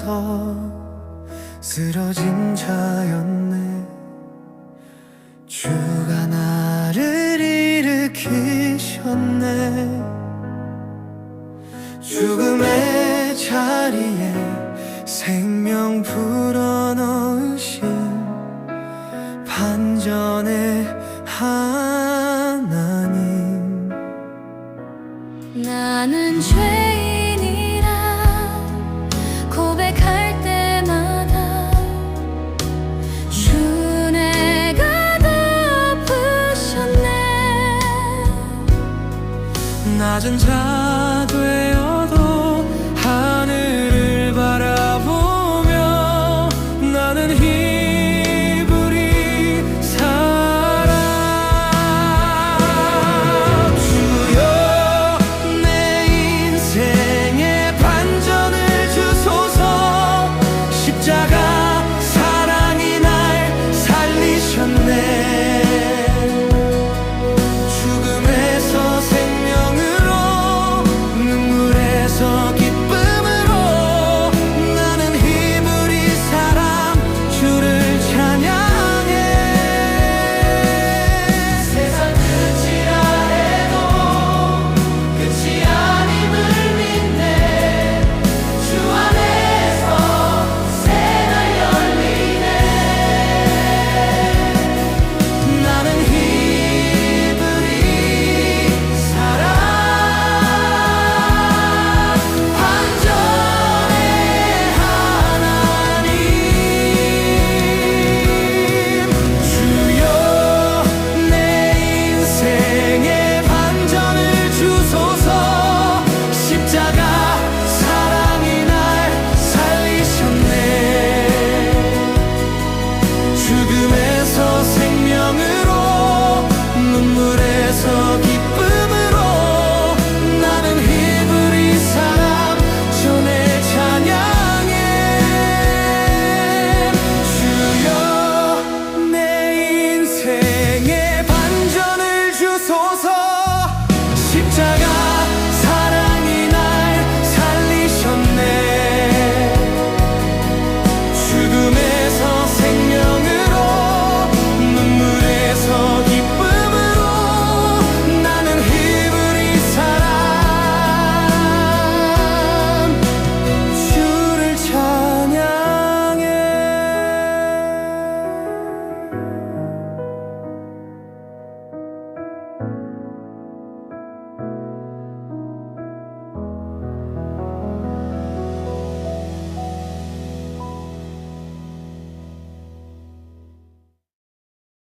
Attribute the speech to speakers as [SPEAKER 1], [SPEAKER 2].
[SPEAKER 1] 서 쓰러진 자였네. 주가 나를 일으키셨네. 죽음의 자리에 생명 불어넣으신 반전의 하나님. 나는 죄 낮은 자 되어